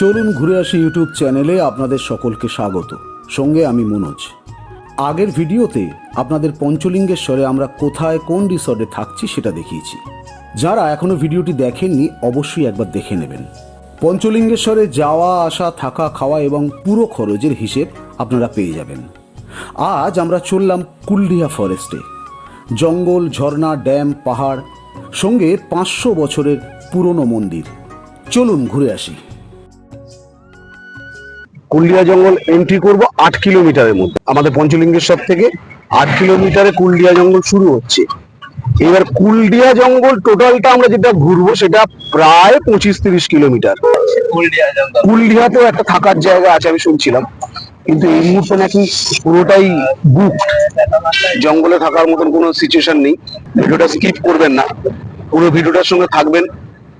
চলুন ঘুরে আসি ইউটিউব চ্যানেলে আপনাদের সকলকে স্বাগত। সঙ্গে আমি মনোজ। আগের ভিডিওতে আপনাদের পঞ্চলিঙ্গেশ্বরে আমরা কোথায় কোন রিসর্টে থাকছি সেটা দেখিয়েছি। যারা এখনও ভিডিওটি দেখেননি, অবশ্যই একবার দেখে নেবেন। পঞ্চলিঙ্গেশ্বরে যাওয়া, আসা, থাকা, খাওয়া এবং পুরো খরচের হিসেব আপনারা পেয়ে যাবেন। আজ আমরা চললাম কুলডিহা ফরেস্টে। জঙ্গল, ঝর্ণা, ড্যাম, পাহাড়, সঙ্গে পাঁচশো বছরের পুরনো মন্দির। চলুন ঘুরে আসি। কুলডিয়া জঙ্গল এন্ট্রি করব আট কিলোমিটারের মধ্যে। আমাদের পঞ্চলিঙ্গেশ্বর থেকে আট কিলোমিটারে কুলডিয়া জঙ্গল শুরু হচ্ছে। এবার কুলডিয়া জঙ্গল টোটালটা আমরা যেটা ঘুরবো সেটা প্রায় পঁচিশ তিরিশ কিলোমিটার। কুলডিয়াতেও একটা থাকার জায়গা আছে আমি শুনছিলাম। কিন্তু এই মুহূর্তে নাকি পুরোটাই বুক জঙ্গলে থাকার মতন কোনো সিচুয়েশন নেই। ভিডিওটা স্কিপ করবেন না। পুরো ভিডিওটার সঙ্গে থাকবেন।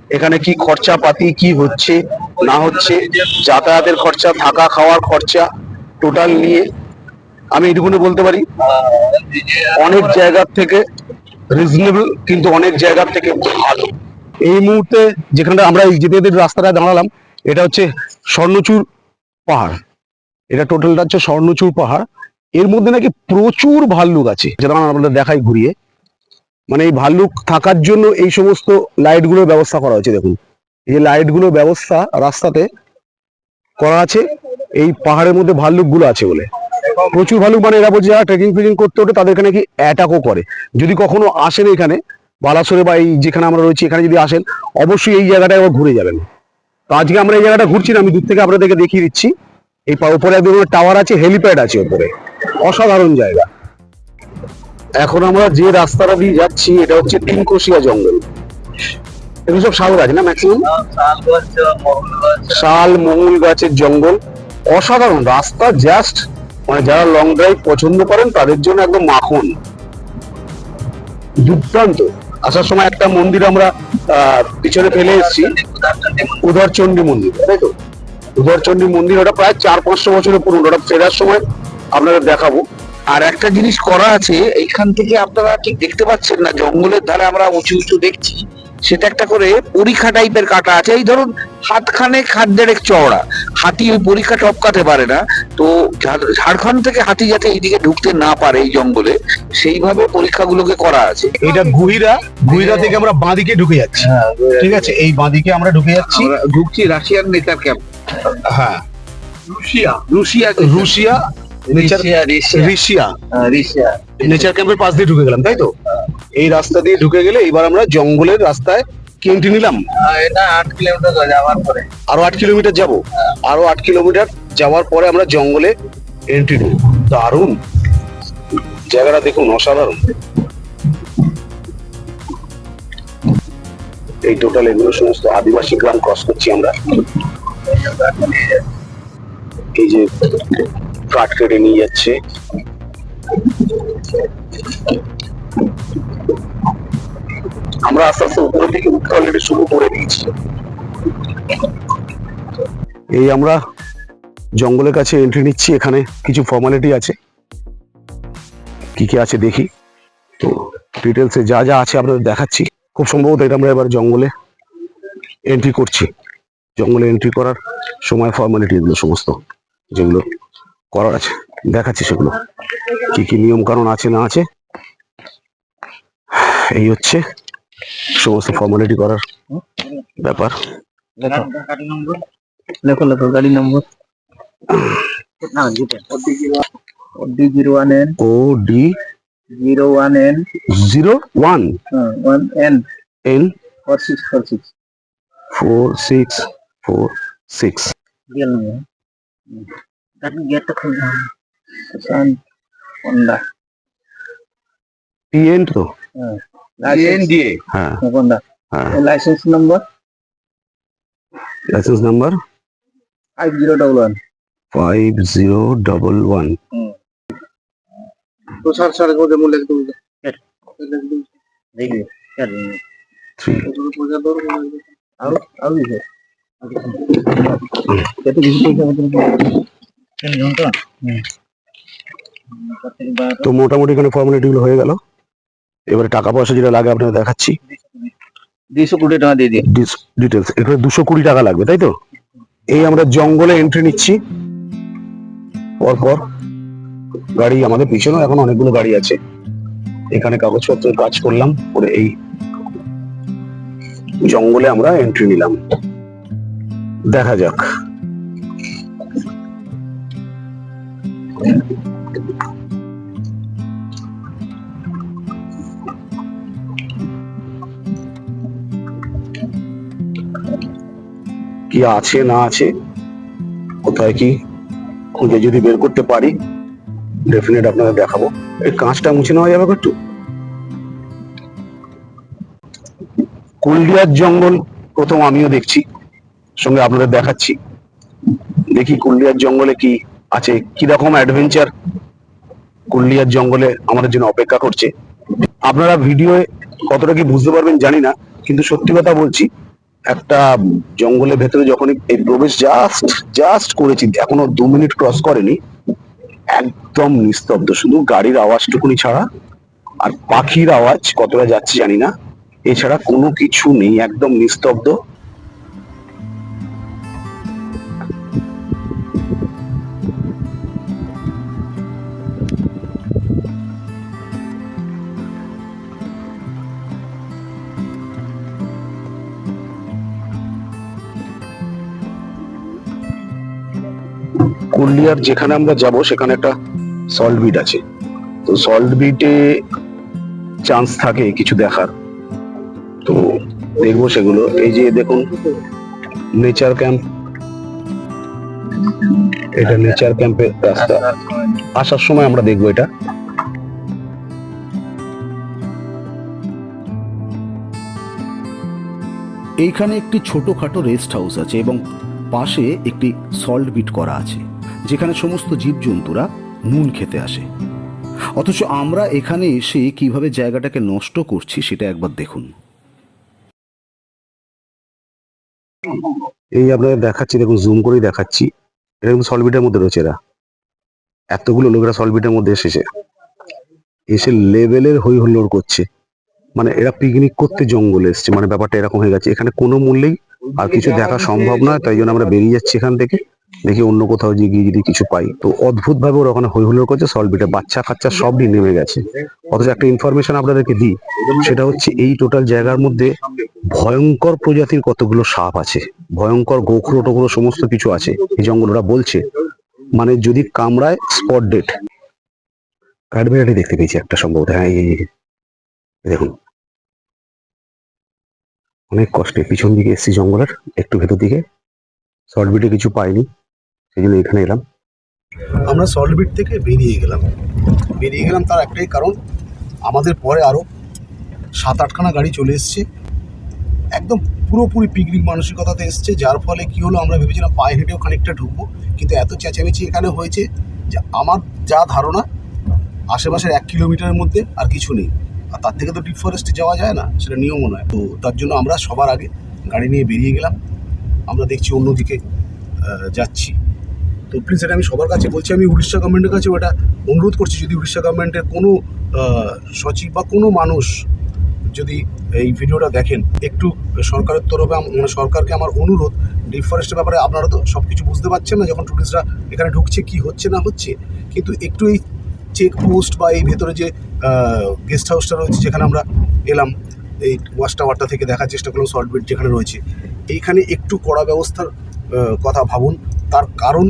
এখানে কি খরচা পাতি কি হচ্ছে, না হচ্ছে, যাতায়াতের খরচা, থাকা খাওয়ার খরচা টোটাল নিয়ে আমি এটুকুনি বলতে পারি। অনেক জায়গার থেকে রিজনেবল কিন্তু অনেক জায়গার থেকে ভালো। এই মুহূর্তে যেখানটা আমরা যেতে যেতে রাস্তাটায় দাঁড়ালাম, এটা হচ্ছে স্বর্ণচূড় পাহাড়। এটা টোটালটা হচ্ছে স্বর্ণচূড় পাহাড়। এর মধ্যে নাকি প্রচুর ভাল্লুক আছে। যেটা আমরা দেখাই ঘুরিয়ে। মানে এই ভাল্লুক থাকার জন্য এই সমস্ত লাইটগুলোর ব্যবস্থা করা হয়েছে, দেখুন। এই যে লাইটগুলোর ব্যবস্থা রাস্তাতে করা আছে, এই পাহাড়ের মধ্যে ভাল্লুকগুলো আছে বলে। প্রচুর ভাল্লুক মানে এরা বলছে যারা ট্রেকিং ফ্রেকিং করতে ওঠে, তাদেরকে নাকি অ্যাটাকও করে। যদি কখনো আসেন এখানে, বালাসোরে বা এই যেখানে আমরা রয়েছি, এখানে যদি আসেন, অবশ্যই এই জায়গাটায় আবার ঘুরে যাবেন। তো আজকে আমরা এই জায়গাটা ঘুরছি না, আমি দূর থেকে আপনাদেরকে দেখিয়ে দিচ্ছি। এই উপরে একদম টাওয়ার আছে হেলিপ্যাড আছে উপরে। অসাধারণ জায়গা। এখন আমরা যে রাস্তাটা দিয়ে যাচ্ছি, এটা হচ্ছে তিনকোশিয়া জঙ্গল। এগুলো সব শাল গাছ না ম্যাক্সিমাম শাল, মহুল গাছের জঙ্গল। অসাধারণ, রাস্তা জাস্ট মানে যারা লং ড্রাইভ পছন্দ করেন, তাদের জন্য একদম মাখন। দুর্দান্ত। আসার সময় একটা মন্দির আমরা পিছনে ফেলে এসেছি। উদরচণ্ডী মন্দির, তাই তো? উদরচণ্ডী মন্দির ওটা প্রায় চার পাঁচশো বছরের পুরনো, ওটা ফেরার সময় আপনাদের দেখাবো। আর একটা জিনিস করা আছে এইখান থেকে আপনারা ঠিক দেখতে পাচ্ছেন না জঙ্গলের ধারে আমরা উঁচু উঁচু দেখছি সেটা একটা করে পরীক্ষা টাইপের কাটা আছে এই ধরুন হাতখানে খাদ্যের দেড়েক চওড়া হাতি ওই পরীক্ষা টপকাতে পারে না তো ঝাড়- ঝাড়খণ্ড থেকে হাতি যাতে এইদিকে ঢুকতে না পারে এই জঙ্গলে সেইভাবে পরীক্ষাগুলোকে করা আছে। এটা গুহিরা গুহিরা থেকে আমরা বাঁদিকে ঢুকে যাচ্ছি। ঠিক আছে এই বাঁদিকে আমরা ঢুকে যাচ্ছি। ঢুকছি রাশিয়ান নেতার ক্যাম্প হ্যাঁ। রুশিয়া রুশিয়া রুশিয়া নেচার রিশিয়া রিশিয়া রিশিয়া রিশিয়া নেচার ক্যাম্পের পাশ দিয়ে ঢুকে গেলাম তাই তো? এই রাস্তা দিয়ে ঢুকে গেলে এবার আমরা জঙ্গলের রাস্তায় কেন্টি নিলাম? এটা আট কিলোমিটার যাওয়ার পরে। আরও আট কিলোমিটার যাব। আরও আট কিলোমিটার যাওয়ার পরে আমরা জঙ্গলে এন্ট্রি নেব। দারুণ। জায়গাটা দেখুন অসাধারণ। এই টোটাল এগুলো সমস্ত আদিবাসী গ্রাম ক্রস করছি আমরা। এই যে কাঠ কেটে নিয়ে যাচ্ছে। আমরা আস্তে আস্তে উপরের দিকে উঠতে অলরেডি শুরু করে দিয়েছি। এই আমরা জঙ্গলের কাছে এন্ট্রি নিচ্ছি, এখানে কিছু ফর্মালিটি আছে। কি কি আছে দেখি। তো ডিটেলসে যা যা আছে আপনাদের দেখাচ্ছি। খুব সম্ভবত এটা আমরা এবার জঙ্গলে এন্ট্রি করছি। জঙ্গলে এন্ট্রি করার সময় ফর্মালিটি এগুলো সমস্ত যেগুলো করার আছে দেখাচ্ছি সেগুলো। কি কি নিয়ম কানুন আছে না আছে? এই হচ্ছে সমস্ত ফর্মালিটি করার ব্যাপার। লেখো। লেখো গাড়ি নম্বর O D zero one N zero one one N N four six four six four six four six গাড়ি গেটটা হবে সান হন্ডা টিএন তো? এনডিএ হ্যাঁ। হন্ডা হ্যাঁ। Licence number licence number five zero double one five zero double one sir কোথায় মূল্য একদম দেখবি থ্রি আরও আরও দিছে। কত কিছু পয়সা মতন কেন ঘণ্টা তো? মোটামুটি এখানে ফর্মালিটি গুলো হয়ে গেল। এবারে টাকা পয়সা যেটা লাগে আপনাকে দেখাচ্ছি। দুইশো কোটি টাকা দিয়ে দিন ডিটেলস এখানে দুশো কুড়ি টাকা লাগবে তাই তো? এই আমরা জঙ্গলে এন্ট্রি নিচ্ছি। পরপর গাড়ি আমাদের পিছনেও এখন অনেকগুলো গাড়ি আছে। এখানে কাগজপত্রের কাজ করলাম পরে এই জঙ্গলে আমরা এন্ট্রি নিলাম। দেখা যাক। কি আছে, না আছে? কোথায় কি? খুঁজে যদি বের করতে পারি ডেফিনেট আপনাদের দেখাবো। এই কাঁচটা মুছে নেওয়া যাবে একটু? কুলডিয়ার জঙ্গল প্রথম আমিও দেখছি, সঙ্গে আপনাদের দেখাচ্ছি। দেখি কুলডিয়ার জঙ্গলে কি আছে কি রকম অ্যাডভেঞ্চার কুলডিয়ার জঙ্গলে আমাদের জন্য অপেক্ষা করছে? আপনারা ভিডিওয়ে কতটা কি বুঝতে পারবেন জানি না, কিন্তু সত্যি কথা বলছি, একটা জঙ্গলের ভেতরে যখনই এই প্রবেশ জাস্ট জাস্ট করেছি, এখনও দু মিনিট ক্রস করেনি, একদম নিস্তব্ধ, শুধু গাড়ির আওয়াজটুকুনি ছাড়া আর পাখির আওয়াজ কতটা যাচ্ছে জানি না, এছাড়া কোনো কিছু নেই, একদম নিস্তব্ধ। কুলিয়ার যেখানে আমরা যাব সেখানে একটা সল্ট বিট আছে। তো সল্ট বিটে চান্স থাকে কিছু দেখার। তো দেখব সেগুলো। এই যে দেখুন নেচার ক্যাম্প এটা নেচার ক্যাম্পের রাস্তা। আসার সময় আমরা দেখব এটা। এইখানে একটি ছোটখাটো রেস্ট হাউস আছে এবং পাশে একটি সল্ট বিট করা আছে। যেখানে সমস্ত জীবজন্তুরা নুন খেতে আসে। অথচ আমরা এখানে এসে কীভাবে জায়গাটাকে নষ্ট করছি সেটা একবার দেখুন। এই আপনাদের দেখাচ্ছি, দেখুন জুম করেই দেখাচ্ছি। এরকম সলবিটের মধ্যে রয়েছে এরা। এতগুলো লোকেরা সলবিটের মধ্যে এসেছে। এসে লেভেলের হই হুল্লোড় করছে। মানে এরা পিকনিক করতে জঙ্গলে এসছে। মানে ব্যাপারটা এরকম হয়ে গেছে। এখানে কোনো মূল্যেই আর কিছু দেখা সম্ভব নয়। তাই জন্য আমরা বেরিয়ে যাচ্ছি এখান থেকে। দেখি অন্য কোথাও যে গিয়ে যদি কিছু পাই। তো অদ্ভুত ভাবে ওরা ওখানে হই হুল্লোড় করছে সলবিটে বাচ্চা কাচ্চা সবই নেমে গেছে। অথচ একটা ইনফরমেশন আপনাদেরকে দিই, সেটা হচ্ছে এই টোটাল জায়গার মধ্যে ভয়ঙ্কর প্রজাতির কতগুলো সাপ আছে, ভয়ঙ্কর গোখরো টোখরো সমস্ত কিছু আছে, এই জঙ্গল ওরা বলছে। মানে যদি কামড়ায় স্পট ডেট কাঠবেড়াটি দেখতে পেয়েছি একটা সম্ভবত হ্যাঁ এই- দেখুন। অনেক কষ্টে, পিছন দিকে এসছি জঙ্গলের, একটু ভেতর দিকে। শর্ট বিটে কিছু পাইনি। সেই জন্য এখানে এলাম। আমরা সল্টবিট থেকে বেরিয়ে গেলাম। বেরিয়ে গেলাম তার একটাই কারণ, আমাদের পরে আরও সাত আটখানা গাড়ি চলে এসছে। একদম পুরোপুরি পিকনিক মানসিকতাতে এসছে, যার ফলে কি হলো আমরা ভেবেছিলাম পায়ে হেঁটেও খানিকটা ঢুকবো, কিন্তু এত চেঁচামেচি এখানে হয়েছে যে আমার যা ধারণা, আশেপাশের এক কিলোমিটারের মধ্যে আর কিছু নেই। আর তার থেকে তো ডিপ ফরেস্টে যাওয়া যায় না, সেটা নিয়মও নয়। তো তার জন্য আমরা সবার আগে গাড়ি নিয়ে বেরিয়ে গেলাম। আমরা দেখছি অন্যদিকে যাচ্ছি। তো প্লিজ এটা আমি সবার কাছে বলছি, আমি উড়িষ্যা গভর্নমেন্টের কাছে ওটা অনুরোধ করছি, যদি উড়িষ্যা গভর্নমেন্টের কোনো সচিব বা কোনো মানুষ যদি এই ভিডিওটা দেখেন, একটু সরকারের তরফে মানে সরকারকে আমার অনুরোধ ডিপ ফরেস্টের ব্যাপারে আপনারা তো সব কিছু বুঝতে পারছেন না, যখন টুরিস্টরা এখানে ঢুকছে, কি হচ্ছে, না হচ্ছে, কিন্তু একটু এই চেক পোস্ট বা এই ভেতরে যে গেস্ট হাউসটা রয়েছে, যেখানে আমরা এলাম, এই ওয়াচ টাওয়ারটা থেকে দেখার চেষ্টা করলাম সল্ট যেখানে রয়েছে, এইখানে একটু কড়া ব্যবস্থার কথা ভাবুন, তার কারণ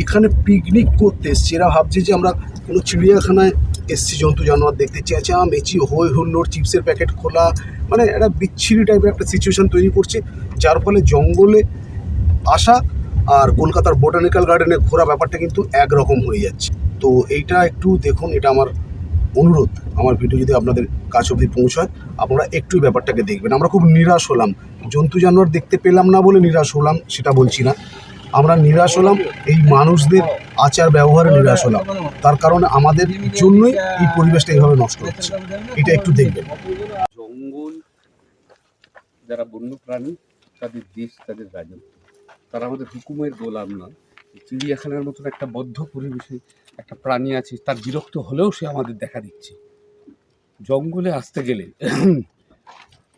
এখানে পিকনিক করতে এসছি। এরা ভাবছে যে আমরা কোনো চিড়িয়াখানায় এসছি, জন্তু জানোয়ার দেখতে। চেঁচা মেচি হই হুল্লোড়, চিপসের প্যাকেট খোলা। মানে একটা বিচ্ছিরি টাইপের একটা সিচুয়েশন তৈরি করছে, যার ফলে জঙ্গলে আসা আর কলকাতার বোটানিক্যাল গার্ডেনে ঘোরা ব্যাপারটা কিন্তু একরকম হয়ে যাচ্ছে। তো এইটা একটু দেখুন, এটা আমার অনুরোধ। আমার ভিডিও যদি আপনাদের কাছ অবধি পৌঁছায়, আপনারা একটু ব্যাপারটাকে দেখবেন। আমরা খুব নিরাশ হলাম। জন্তু জানোয়ার দেখতে পেলাম না বলে নিরাশ হলাম, সেটা বলছি না। আমরা নিরাশ হলাম, এই মানুষদের আচার ব্যবহারে নিরাশ হলাম। তার কারণে আমাদের জন্যই এই পরিবেশটা এইভাবে নষ্ট হচ্ছে। এটা একটু দেখবেন। জঙ্গল, যারা বন্য প্রাণী তাদের দেশ, তাদের রাজত্ব। তারা আমাদের হুকুমের গোলাম নয় চিড়িয়াখানার মতন একটা বদ্ধ পরিবেশে একটা প্রাণী আছে, তার বিরক্ত হলেও সে আমাদের দেখা দিচ্ছে। জঙ্গলে আসতে গেলে,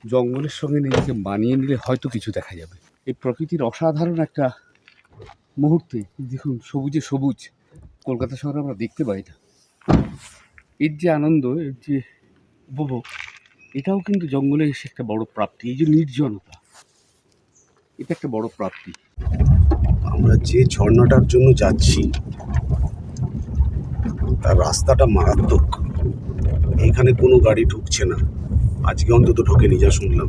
জঙ্গলের সঙ্গে নিজেকে মানিয়ে নিলে হয়তো কিছু দেখা যাবে। এই প্রকৃতির অসাধারণ একটা মুহূর্তে, দেখুন, সবুজে সবুজ, কলকাতা শহরে আমরা দেখতে পাই না। এর যে আনন্দ, এর যে উপভোগ, এটাও কিন্তু জঙ্গলে এসে একটা বড় প্রাপ্তি, এই যে নির্জনতা, এটা একটা বড় প্রাপ্তি। আমরা যে ঝর্ণাটার জন্য যাচ্ছি, তার রাস্তাটা মারাত্মক। এখানে কোনো গাড়ি ঢুকছে না। আজকে অন্তত ঢোকেনি, যা শুনলাম।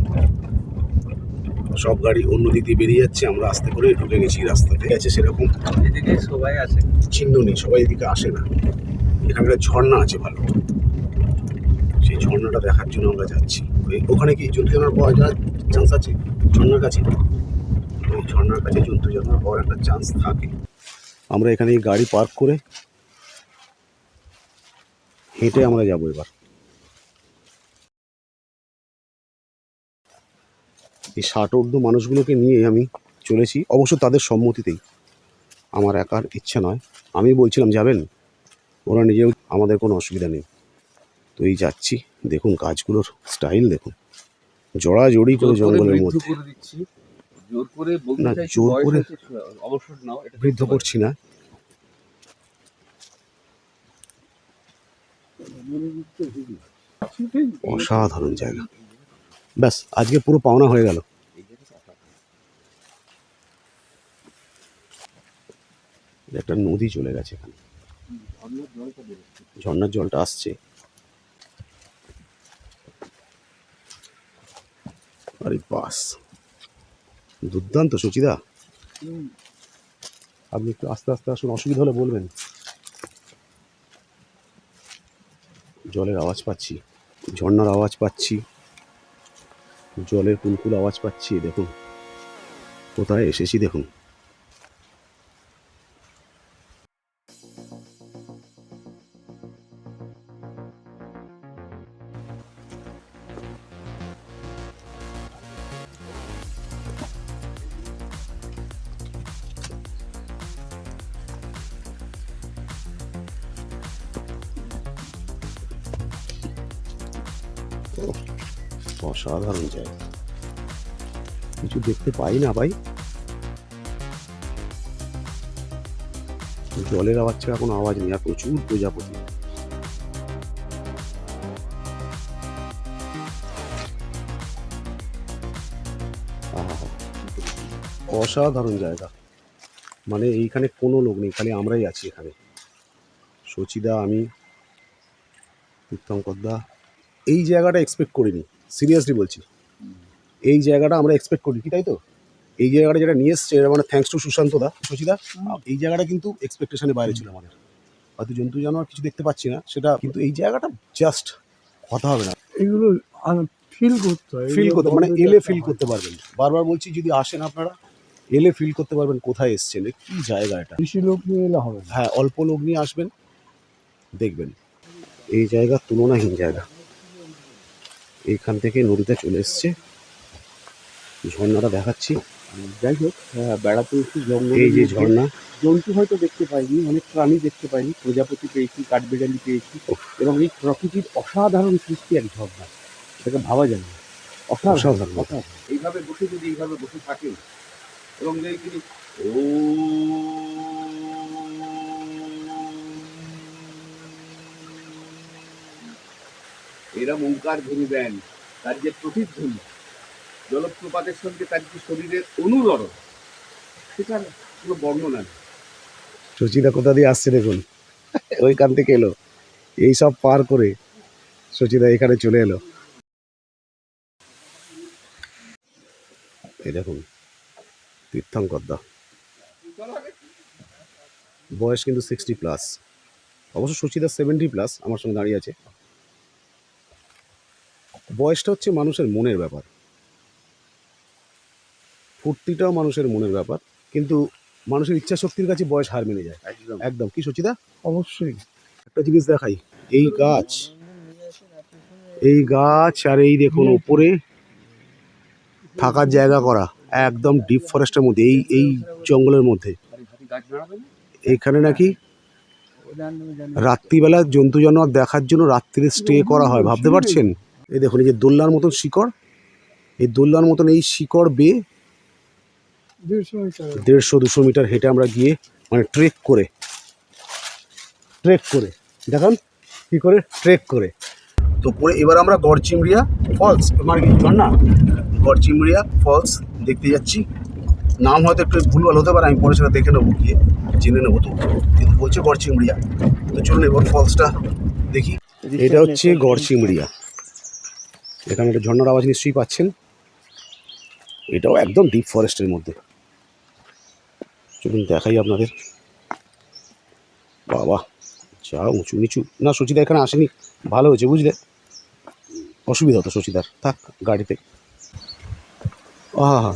সব গাড়ি অন্য দিক দিয়ে বেরিয়ে যাচ্ছে আমরা আস্তে করে ঢুকে গেছি রাস্তাতে আছে? সেরকম। এদিকে সবাই আছে। চিহ্ন নেই সবাই এদিকে আসে না। এখানে একটা ঝর্ণা আছে ভালো। সেই ঝর্ণাটা দেখার জন্য আমরা যাচ্ছি। ওখানে কি জন্তু পাওয়া যাওয়ার চান্স আছে? ঝর্ণার কাছে? ওই ঝর্ণার কাছে জন্তু জানোয়ার পাওয়ার একটা চান্স থাকে। আমরা এখানে গাড়ি পার্ক করে হেঁটে আমরা যাব এবার। এই ষাট ঊর্ধ্ব মানুষগুলোকে নিয়ে আমি চলেছি। অবশ্য তাদের সম্মতিতেই। আমার একার ইচ্ছা নয়। আমি বলছিলাম যাবেন? ওরা নিজেও আমাদের কোনো অসুবিধা নেই। তো এই যাচ্ছি। দেখুন গাছগুলোর স্টাইল দেখুন। জড়াজড়ি করে জঙ্গলের মধ্যে। না, জোর করে- বৃদ্ধ করছি না। অসাধারণ জায়গা। ব্যাস, আজকে পুরো পাওনা হয়ে গেল। একটা নদী চলে গেছে এখানে। ঝর্ণার জলটা আসছে। আরে বাস, দুর্দান্ত সুচিদা। আপনি একটু আস্তে আস্তে আসুন, অসুবিধা হলে বলবেন। জলের আওয়াজ পাচ্ছি ঝর্নার আওয়াজ পাচ্ছি। জলের কুলকুল আওয়াজ পাচ্ছি দেখুন। কোথায় এসেছি দেখুন। অসাধারণ জায়গা। কিছু দেখতে পাই না ভাই। জলের আওয়াজ ছাড়া কোনো আওয়াজ নেই, আর প্রচুর প্রজাপতি। অসাধারণ জায়গা। মানে এইখানে কোনো লোক নেই, খালি আমরাই আছি এখানে। সচিদা আমি তীর্থঙ্করদা এই জায়গাটা এক্সপেক্ট করিনি। সিরিয়াসলি বলছি। এই জায়গাটা আমরা এক্সপেক্ট করি কি তাই তো? এই জায়গাটা যেটা নিয়ে এসছে মানে থ্যাঙ্কস টু সুশান্ত দা সুচিদা এই জায়গাটা কিন্তু এক্সপেকটেশনের বাইরে ছিল আমাদের। হয়তো জন্তু জানোয়ার কিছু দেখতে পাচ্ছি না সেটা কিন্তু এই জায়গাটা জাস্ট কথা হবে না। এগুলো ফিল করতে হয় ফিল করতে মানে এলে ফিল করতে পারবেন। বারবার বলছি যদি আসেন আপনারা এলে ফিল করতে পারবেন কোথায় এসছেন কি জায়গা এটা বেশি লোক নিয়ে এলে হবে হ্যাঁ অল্প লোক নিয়ে আসবেন দেখবেন। এই জায়গা তুলনাহীন জায়গা। এইখান থেকে নদীতে চলে এসছে। ঝর্ণাটা দেখাচ্ছি। যাই হোক আহ, বেড়াতে এসে জঙ্গল এই যে ঝর্ণা। জন্তু হয়তো দেখতে পাইনি অনেক প্রাণী দেখতে পাইনি। প্রজাপতি পেয়েছি কাঠবিড়ালি পেয়েছি এবং এই প্রকৃতির অসাধারণ সৃষ্টি এক ঝর্ণা। সেটা ভাবা যায় না। অসাধারণ অসাধারণ। অসাধারণ। এইভাবে বসে যদি এইভাবে বসে থাকেন এবং যদি তিনি ও এরা ওঙ্কার ধ্বনি দেন তার যে প্রতিধ্বনি। জলপ্রপাতের সঙ্গে তার যে শরীরের অনুরণ সেটার কোনো বর্ণনা নেই। সচিদা কোথা দিয়ে আসছে দেখুন? ওইখান থেকে এলো। এই সব পার করে সচিদা এখানে চলে এলো। এই দেখুন, তীর্থঙ্করদা। বয়স কিন্তু সিক্সটি প্লাস অবশ্য সচিদা সেভেন্টি প্লাস আমার সঙ্গে দাঁড়িয়ে আছে। বয়সটা হচ্ছে মানুষের মনের ব্যাপার। ফুর্তিটাও মানুষের মনের ব্যাপার কিন্তু মানুষের ইচ্ছা শক্তির কাছে বয়স হার মেনে যায়। একদম। একদম। কি সচিদা? অবশ্যই। একটা জিনিস দেখাই। এই গাছ এই গাছ আর এই দেখুন ওপরে থাকার জায়গা করা একদম ডিপ ফরেস্টের মধ্যে এই এই জঙ্গলের মধ্যে। এখানে নাকি রাত্রিবেলা জন্তু জানোয়ার দেখার জন্য রাত্রিরে স্টে করা হয় ভাবতে পারছেন? এই দেখুন এই যে দোল্লার মতন শিকড় এই দোল্লার মতন এই শিকড় বেয়ে দেড়শো দেড়শো দুশো মিটার হেঁটে আমরা গিয়ে মানে ট্রেক করে ট্রেক করে দেখান কি করে ট্রেক করে। তো পরে এবার আমরা গড়চিমড়িয়া ফলস মানে কি ঝর্ণা? গড়চিমড়িয়া ফলস দেখতে যাচ্ছি। নাম হয়তো একটু ভুলভাল হতে পারে আমি পরে সেটা দেখে নেব গিয়ে জেনে নেব তো। কিন্তু বলছে গড়চিমড়িয়া। তো চলুন এবার ফলসটা দেখি। এটা হচ্ছে গড়চিমড়িয়া। এখানে একটা ঝর্ণার আওয়াজ নিশ্চয়ই পাচ্ছেন। এটাও একদম ডিপ ফরেস্টের মধ্যে। চলুন দেখাই আপনাদের। বাবা, যা উঁচু নিচু। না সুচিদা এখানে আসেনি। ভালো হয়েছে, বুঝলে? অসুবিধা হতো সুচিদার থাক, গাড়িতে। আহা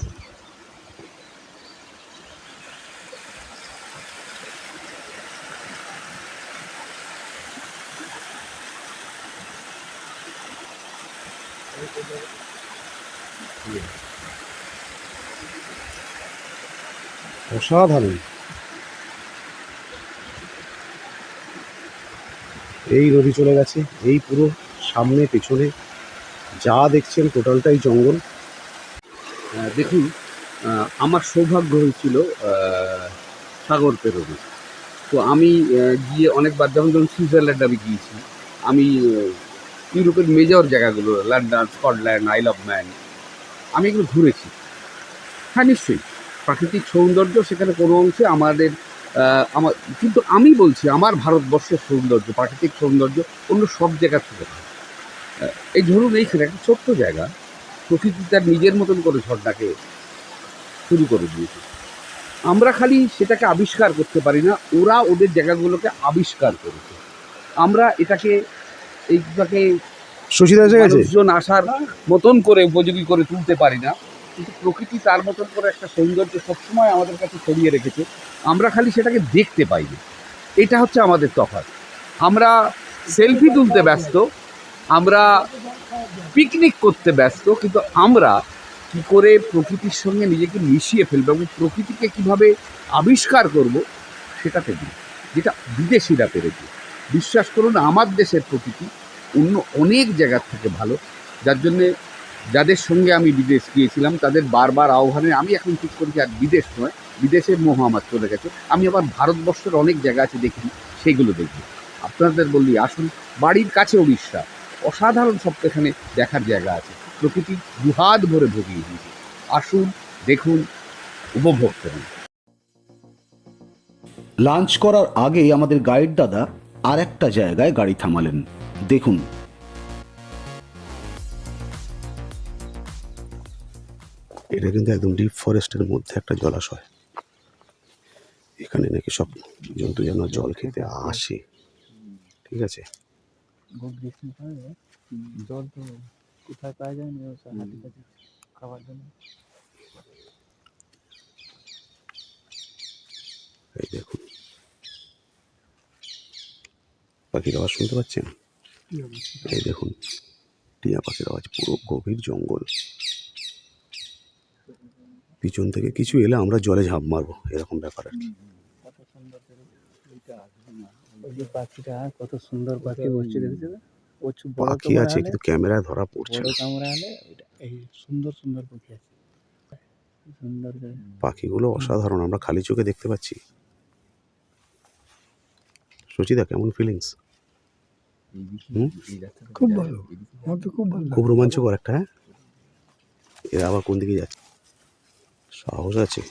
অসাধারণ। এই নদী চলে গেছে, এই পুরো সামনে, পেছনে, যা দেখছেন টোটালটাই জঙ্গল। দেখুন আমার সৌভাগ্য হয়েছিল সাগর পেরোনো তো আমি গিয়ে অনেকবার, যেমন ধরুন সুইজারল্যান্ড আমি গিয়েছি, আমি ইউরোপের মেজর জায়গাগুলো, London, Scotland, Isle of Man আমি এগুলো ঘুরেছি হ্যাঁ নিশ্চয়ই। প্রাকৃতিক সৌন্দর্য সেখানে কোনো অংশে আমাদের আমার, কিন্তু আমি বলছি আমার ভারতবর্ষের সৌন্দর্য, প্রাকৃতিক সৌন্দর্য অন্য সব জায়গা থেকে। এই ধরুন এইখানে একটা ছোট্ট জায়গা, প্রকৃতি তার নিজের মতন করে ঝর্ণাকে শুরু করে দিয়েছে। আমরা খালি সেটাকে আবিষ্কার করতে পারি না, ওরা ওদের জায়গাগুলোকে আবিষ্কার করেছে। আমরা এটাকে, এইটাকে এসে গেছে? মানুষজন আসার মতন করে উপযোগী করে তুলতে পারি না। কিন্তু প্রকৃতি তার মতন করে একটা সৌন্দর্য সবসময় আমাদের কাছে ছড়িয়ে রেখেছে। আমরা খালি সেটাকে দেখতে পাই না। এটা হচ্ছে আমাদের তফাৎ। আমরা সেলফি তুলতে ব্যস্ত, আমরা পিকনিক করতে ব্যস্ত, কিন্তু আমরা কি করে প্রকৃতির সঙ্গে নিজেকে মিশিয়ে ফেলব এবং প্রকৃতিকে কীভাবে আবিষ্কার করব সেটাতে দিই যেটা বিদেশিরা পেরেছে। বিশ্বাস করুন, আমার দেশের প্রকৃতি অন্য অনেক জায়গার থেকে ভালো। যার জন্যে যাদের সঙ্গে আমি বিদেশ গিয়েছিলাম, তাদের বারবার আহ্বানে, আমি এখন ঠিক করেছি আর বিদেশ নয় বিদেশের মোহ আমার চলে গেছে। আমি আবার ভারতবর্ষের অনেক জায়গা আছে দেখি, সেগুলো দেখব আপনাদের বললি আসুন, বাড়ির কাছে উড়িষ্যা, অসাধারণ সব এখানে দেখার জায়গা আছে। প্রকৃতি দুহাত ভরে ভুগিয়ে দিয়েছে। আসুন, দেখুন, উপভোগ করুন। লাঞ্চ করার আগে আমাদের গাইড দাদা আর একটা জায়গায় গাড়ি থামালেন। দেখুন। এটা কিন্তু একদম ডিপ ফরেস্টের মধ্যে একটা জলাশয়। এখানে নাকি সব জন্তু যেন জল খেতে আসে। ঠিক আছে? জল তো কোথায় পাওয়া যায় না হাতি কাছে খাওয়ার জন্য। এই দেখুন। পাখির আওয়াজ শুনতে পাচ্ছেন? এই দেখুন টিয়া পাখির আওয়াজ পুরো গভীর জঙ্গল। পিছন থেকে কিছু এলে আমরা জলে ঝাঁপ মারবো এরকম ব্যাপার আর কি। ওই যে পাখিটা কত সুন্দর পাখি বসছে দেখেছ পাখি আছে কিন্তু ক্যামেরায় ধরা পড়ছে এই সুন্দর পাখি আছে। পাখিগুলো অসাধারণ আমরা খালি চোখে দেখতে পাচ্ছি। সুচিদা কেমন ফিলিংস? খুব ভালো। আমার তো খুব ভালো খুব রোমাঞ্চকর একটা হ্যাঁ? এরা আবার কোন দিকে যাচ্ছে? সাহস আছে।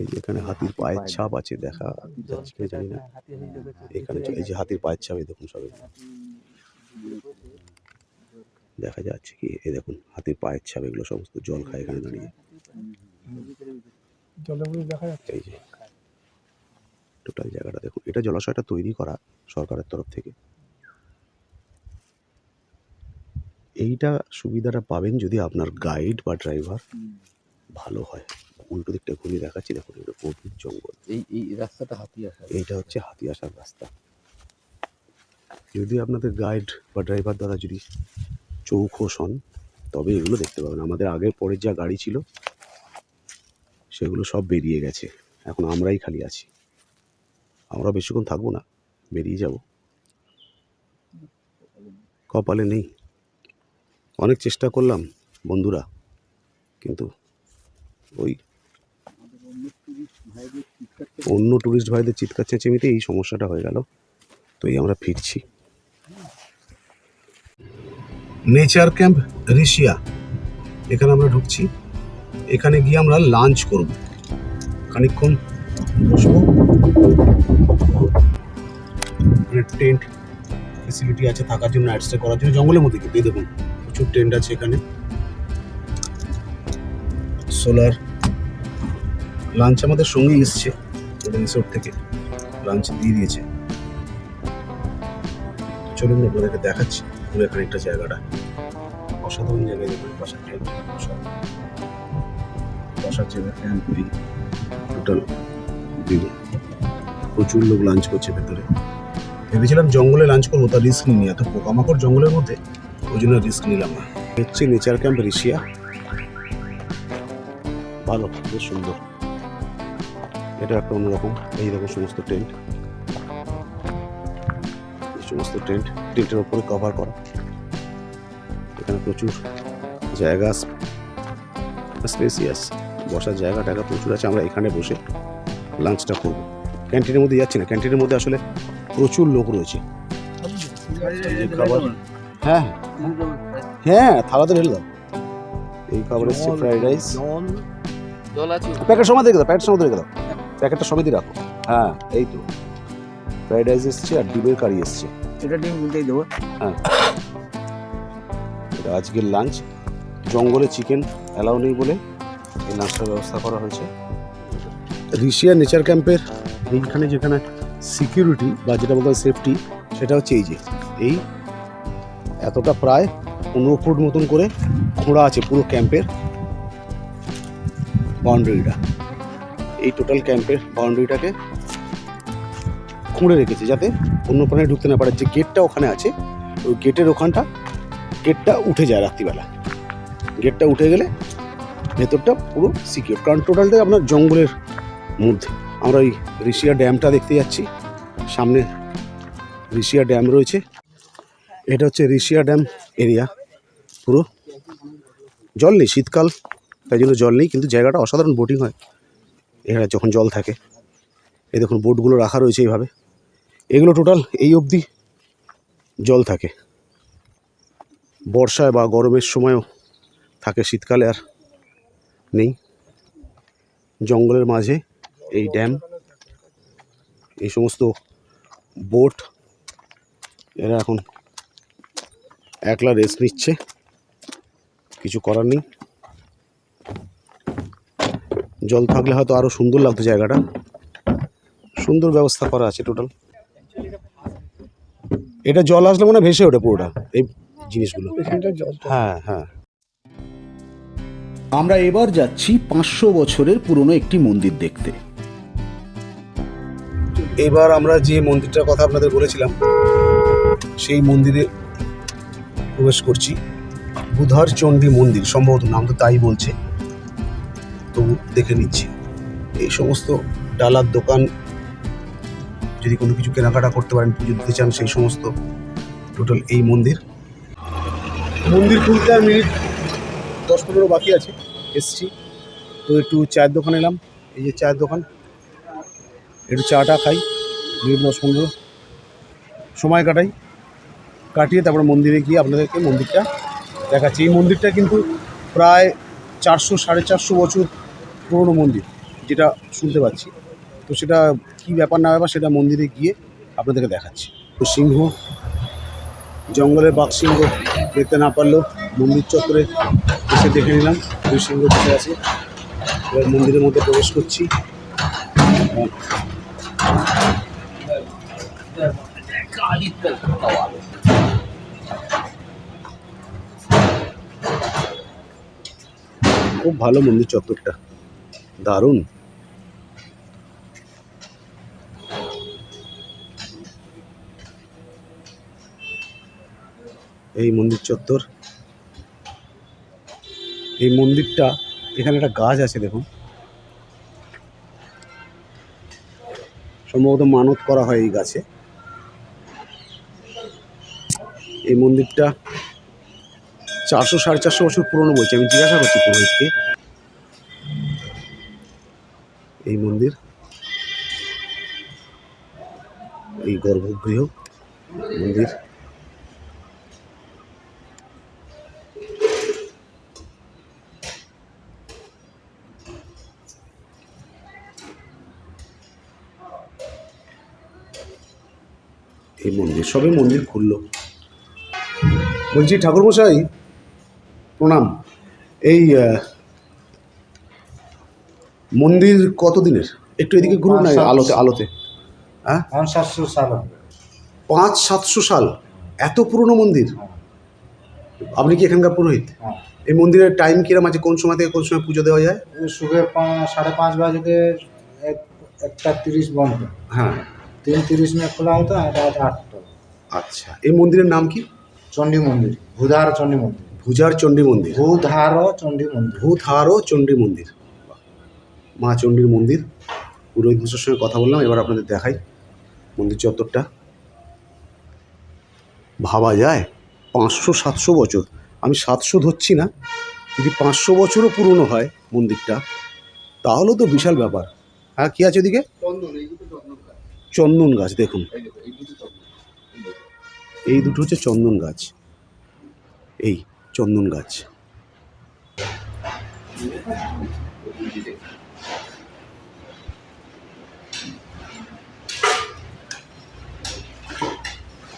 এই যে এখানে হাতির পায়ের ছাপ আছে দেখা যাচ্ছে। কি জানি না। হয়ে যাবে এখানে এই যে হাতির পায়ের ছাপ এই দেখুন সবাই দেখা যাচ্ছে কি এই দেখুন হাতির পায়ের ছাপ এগুলো সমস্ত জল খায় এখানে দাঁড়িয়ে। জলে দেখা যাচ্ছে। এই যে টোটাল জায়গাটা দেখুন। এটা জলাশয়টা তৈরি করা সরকারের তরফ থেকে। এইটা সুবিধাটা পাবেন যদি আপনার গাইড বা ড্রাইভার ভালো হয়। উল্টো দিকটা ঘুরিয়ে দেখাচ্ছি দেখুন এটা গভীর জঙ্গল। এই এই রাস্তাটা হাতি আসা এইটা হচ্ছে হাতি আসার রাস্তা। যদি আপনাদের গাইড বা ড্রাইভার দাদা যদি চৌখোস হন তবে এগুলো দেখতে পাবেন। আমাদের আগের পরের যা গাড়ি ছিল সেগুলো সব বেরিয়ে গেছে। এখন আমরাই খালি আছি। আমরা বেশিক্ষণ থাকব না বেরিয়ে যাব। কপালে নেই। অনেক চেষ্টা করলাম বন্ধুরা কিন্তু ওই অন্য টুরিস্ট ভাইদের চিৎকার চেঁচেমিতে এই সমস্যাটা হয়ে গেল। তো এই আমরা ফিরছি। নেচার ক্যাম্প ঋষিয়া এখানে আমরা ঢুকছি। এখানে গিয়ে আমরা লাঞ্চ করব। খানিকক্ষণ বসবো। টেন্ট ফেসিলিটি আছে থাকার জন্য নাইট স্টে করার জন্য। জঙ্গলের মধ্যে কিন্তু দেখুন, প্রচুর টেন্ট আছে এখানে। সোলার লাঞ্চ আমাদের সঙ্গেই এসছে রিসোর্ট থেকে। লাঞ্চ দিয়ে দিয়েছে। চলুন আপনাদেরকে দেখাচ্ছি পুরো খানিকটা জায়গাটা। অসাধারণ জায়গায় বসার জায়গা টোটাল প্রচুর লোক লাঞ্চ করছে ভেতরে। ভেবেছিলাম জঙ্গলে লাঞ্চ করব তার রিস্ক নিই এত পোকামাকড় জঙ্গলের মধ্যে, ওই জন্য রিস্ক নিলাম না। হচ্ছে নেচার ক্যাম্প ঋষিয়া। ভালো বেশ সুন্দর। এটা একটা অন্যরকম। এই রকম সমস্ত টেন্ট। এই সমস্ত টেন্ট টেন্টের ওপরে কভার করা। এখানে প্রচুর জায়গা স্পেসিয়াস বসার জায়গা টায়গা প্রচুর আছে। আমরা এখানে বসে লাঞ্চটা করব। ক্যান্টিনের মধ্যে যাচ্ছি না। ক্যান্টিনের মধ্যে আসলে প্রচুর লোক রয়েছে। খাবার হ্যাঁ হ্যাঁ থালাতে ঢেলে দাও। এই খাবার এসছে ফ্রাইড রাইস জল আছে। প্যাকেট সময় দেখে দাও প্যাকেট সময় দেখে দাও। প্যাকেটটা সমেতই রাখো। হ্যাঁ এই তো। ফ্রাইড রাইস এসছে আর ডিমের কারি এসছে। এটা ডিম দিয়ে দেবো। এটা আজকের লাঞ্চ জঙ্গলে চিকেন অ্যালাউ নেই বলে এই লাঞ্চটার ব্যবস্থা করা হয়েছে। ঋষিয়া নেচার ক্যাম্পের এইখানে যেখানে সিকিউরিটি বা যেটা বলতে সেফটি সেটা হচ্ছে এই যে। এই এতটা প্রায় পনেরো ফুট মতন করে খোঁড়া আছে পুরো ক্যাম্পের বাউন্ডারিটা এই টোটাল ক্যাম্পের বাউন্ডারিটাকে খুঁড়ে রেখেছে যাতে অন্য প্রাণী ঢুকতে না পারে। যে গেটটা ওখানে আছে, ওই গেটের ওখানটা গেটটা উঠে যায় রাত্রিবেলা। গেটটা উঠে গেলে ভেতরটা পুরো সিকিউর কারণ টোটালটা আপনার জঙ্গলের মধ্যে। আমরা ওই ঋষিয়া ড্যামটা দেখতে যাচ্ছি। সামনে ঋষিয়া ড্যাম রয়েছে। এটা হচ্ছে ঋষিয়া ড্যাম এরিয়া। পুরো জল নেই, শীতকাল, তাই জন্য জল নেই, কিন্তু জায়গাটা অসাধারণ বোটিং হয়। এখানে যখন জল থাকে। এই দেখুন, বোটগুলো রাখা রয়েছে এইভাবে। এগুলো টোটাল এই অবধি জল থাকে। বর্ষায় বা গরমের সময়ও থাকে শীতকালে আর নেই। জঙ্গলের মাঝে এই ড্যাম এই সমস্ত বোট এরা এখন একলা রেস্ট নিচ্ছে। কিছু করার নেই। জল থাকলে হয়তো আরও সুন্দর লাগতো জায়গাটা। সুন্দর ব্যবস্থা করা আছে টোটাল এটা জল আসলে মনে হয় ভেসে ওঠে পুরোটা এই জিনিসগুলো। জল হ্যাঁ হ্যাঁ। আমরা এবার যাচ্ছি পাঁচশো বছরের পুরনো একটি মন্দির দেখতে। এবার আমরা যে মন্দিরটার কথা আপনাদের বলেছিলাম সেই মন্দিরে প্রবেশ করছি। বুধার চণ্ডী মন্দির সম্ভবত নাম তো তাই বলছে। দেখে নিচ্ছি এই সমস্ত ডালার দোকান যদি কোনো কিছু কেনাকাটা করতে পারেন, পুজো দিতে চান, সেই সমস্ত টোটাল এই মন্দির। মন্দির খুলতে আর মিনিট দশ পনেরো বাকি আছে। এসছি। তো একটু চায়ের দোকান এলাম। এই যে চায়ের দোকান। একটু চাটা খাই। মিনিট দশ পনেরো। সময় কাটাই। কাটিয়ে তারপর মন্দিরে গিয়ে আপনাদেরকে মন্দিরটা দেখাচ্ছি। এই মন্দিরটা কিন্তু প্রায় চারশো, সাড়ে চারশো বছর পুরনো মন্দির, যেটা শুনতে পাচ্ছি। তো সেটা কী ব্যাপার না ব্যাপার সেটা মন্দিরে গিয়ে আপনাদেরকে দেখাচ্ছি। তো সিংহ, জঙ্গলের বাঘ সিংহ দেখতে না পারলেও মন্দির চত্বরে এসে দেখে নিলাম। দুই সিংহ বসে আছে। এবার মন্দিরের মধ্যে প্রবেশ করছি। খুব ভালো মন্দির চত্বরটা। দারুণ। এই মন্দির চত্বর। এই মন্দিরটা, এখানে একটা গাছ আছে দেখুন। সম্ভবত মানত করা হয় এই গাছে। এই মন্দিরটা চারশো সাড়ে চারশো বছর পুরনো বলছি, আমি জিজ্ঞাসা করছি পুরোহিতকে। গর্ভগৃহ মন্দির। এই মন্দির সবে মন্দির খুললো। বলছি ঠাকুরমশাই প্রণাম। এই মন্দির কতদিনের? একটু এদিকে ঘুরুন না আলোতে আলোতে। হ্যাঁ? পাঁচ সাতশো সাল। পাঁচ সাতশো সাল? এত পুরনো মন্দির? হ্যাঁ। আপনি কি এখানকার পুরোহিত? হ্যাঁ। এই মন্দিরের টাইম কিরম আছে? কোন সময় থেকে কোন সময় পুজো দেওয়া যায়? সুবে সাড়ে পাঁচ বাজে একটা তিরিশ বন্ধ। হ্যাঁ। তিন তিরিশ মিনিট খোলা হতো আটটা। আচ্ছা। এই মন্দিরের নাম কি? চণ্ডী মন্দির। ভূধার চণ্ডী মন্দির। ভুজার চণ্ডী মন্দির। ভূধার চণ্ডী মন্দির। ভূধার চণ্ডী মন্দির। মা চণ্ডীর মন্দির। পুরোহিত ঘোষের সঙ্গে কথা বললাম এবার আপনাদের দেখাই। মন্দির চত্বরটা? ভাবা যায় পাঁচশো সাতশো বছর। আমি সাতশো ধরছি না যদি পাঁচশো বছরও পুরনো হয় মন্দিরটা তাহলেও তো বিশাল ব্যাপার। হ্যাঁ কী আছে ওদিকে? চন্দন গাছ। দেখুন। এই দুটো হচ্ছে চন্দন গাছ। এই চন্দন গাছ।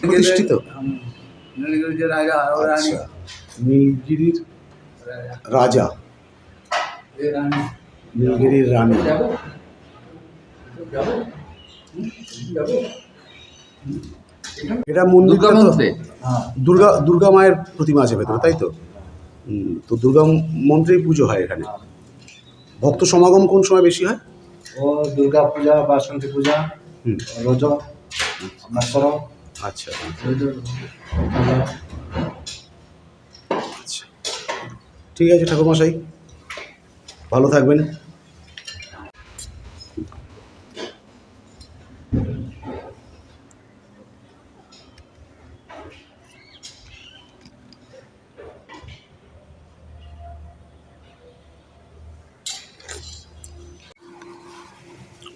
প্রতিষ্ঠিত? আচ্ছা। নীলগিরির রাজা। নীলগিরির রানী। যাব? যাব? যাব? এটা মন্দিরটা তো দুর্গা হ্যাঁ। দুর্গা দুর্গা মায়ের প্রতিমা আছে ভেতরে তাই তো? তো দুর্গা মন্ত্রেই পুজো হয় এখানে। ভক্ত সমাগম কোন সময় বেশি হয়? ও দুর্গা পূজা বাসন্তী পূজা হুম। রজ নসর। আচ্ছা। আচ্ছা। ঠিক আছে ঠাকুরমশাই। ভালো থাকবেন।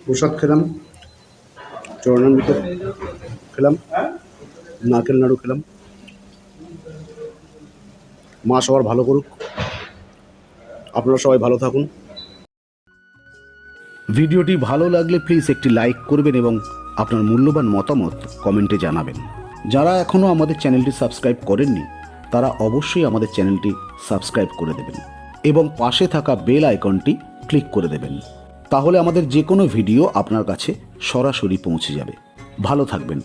প্রসাদ খেলাম চরণামৃত খেলাম। নারকেল নাড়ু খেলাম। মা সবার ভালো করুক। আপনারা সবাই ভালো থাকুন। ভিডিওটি ভালো লাগলে প্লিজ একটি লাইক করবেন এবং আপনার মূল্যবান মতামত কমেন্টে জানাবেন। যারা এখনও আমাদের চ্যানেলটি সাবস্ক্রাইব করেননি, তারা অবশ্যই আমাদের চ্যানেলটি সাবস্ক্রাইব করে দেবেন এবং পাশে থাকা বেল আইকনটি ক্লিক করে দেবেন। তাহলে আমাদের যে কোনো ভিডিও আপনার কাছে সরাসরি পৌঁছে যাবে। ভালো থাকবেন।